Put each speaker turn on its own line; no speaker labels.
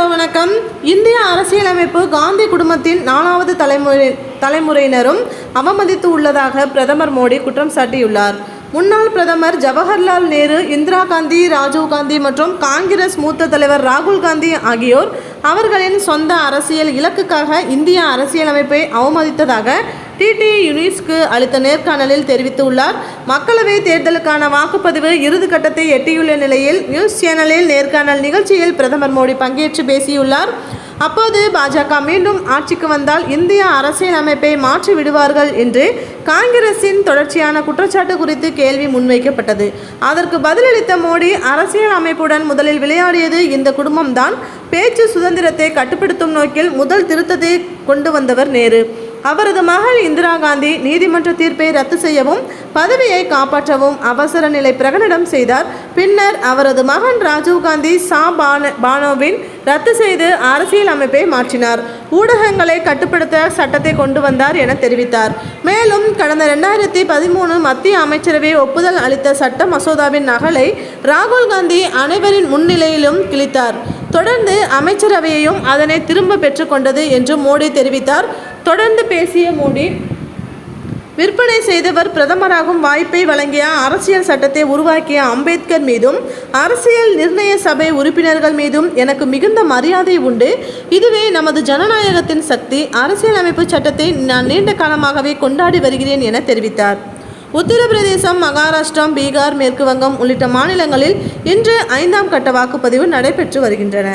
Hello வணக்கம். இந்திய அரசியலமைப்பு காந்தி குடும்பத்தின் நாலாவது தலைமுறை தலைமுறையினரும் அவமதித்து உள்ளதாக பிரதமர் மோடி குற்றம் சாட்டியுள்ளார். முன்னாள் பிரதமர் ஜவஹர்லால் நேரு இந்திரா காந்தி ராஜீவ் காந்தி மற்றும் காங்கிரஸ் மூத்த தலைவர் ராகுல் காந்தி ஆகியோர் அவர்களின் சொந்த அரசியல் இலக்குக்காக இந்திய அரசியலமைப்பை அவமதித்ததாக டிடி யுனிஸ்க்கு அளித்த நேர்காணலில் தெரிவித்துள்ளார். மக்களவை தேர்தலுக்கான வாக்குப்பதிவு இறுதி கட்டத்தை எட்டியுள்ள நிலையில் நியூஸ் சேனலில் நேர்காணல் நிகழ்ச்சியில் பிரதமர் மோடி பங்கேற்று பேசியுள்ளார். அப்போது பாஜக மீண்டும் ஆட்சிக்கு வந்தால் இந்திய அரசியலமைப்பை மாற்றி விடுவார்கள் என்று காங்கிரசின் தொடர்ச்சியான குற்றச்சாட்டு குறித்து கேள்வி முன்வைக்கப்பட்டது. அதற்கு பதிலளித்த மோடி அரசியல் அமைப்புடன் முதலில் விளையாடியது இந்த குடும்பம்தான். பேச்சு சுதந்திரத்தை கட்டுப்படுத்தும் நோக்கில் முதல் திருத்தத்தை கொண்டு வந்தவர் நேரு. அவரது மகள் இந்திரா காந்தி நீதிமன்ற தீர்ப்பை ரத்து செய்யவும் பதவியை காப்பாற்றவும் அவசர நிலை பிரகடனம் செய்தார். பின்னர் அவரது மகன் ராஜீவ் காந்தி சா. பான பானோவின் ரத்து செய்து அரசியல் அமைப்பை மாற்றினார். ஊடகங்களை கட்டுப்படுத்த சட்டத்தை கொண்டு வந்தார் என தெரிவித்தார். மேலும் கடந்த ரெண்டாயிரத்தி பதிமூணு மத்திய அமைச்சரவை ஒப்புதல் அளித்த சட்ட மசோதாவின் நகலை ராகுல் காந்தி அனைவரின் முன்னிலையிலும் கிழித்தார். தொடர்ந்து அமைச்சரவையையும் அதனை திரும்ப பெற்றுக்கொண்டது என்று மோடி தெரிவித்தார். தொடர்ந்து பேசிய மோடி விற்பனை செய்தவர் பிரதமராகும் வாய்ப்பை வழங்கிய அரசியல் சட்டத்தை உருவாக்கிய அம்பேத்கர் மீதும் அரசியல் நிர்ணய சபை உறுப்பினர்கள் மீதும் எனக்கு மிகுந்த மரியாதை உண்டு. இதுவே நமது ஜனநாயகத்தின் சக்தி. அரசியலமைப்பு சட்டத்தை நான் நீண்ட காலமாகவே கொண்டாடி வருகிறேன் என தெரிவித்தார். உத்தரப்பிரதேசம் மகாராஷ்டிரம் பீகார் மேற்கு வங்கம் உள்ளிட்ட மாநிலங்களில் இன்று ஐந்தாம் கட்ட வாக்குப்பதிவு நடைபெற்று வருகின்றன.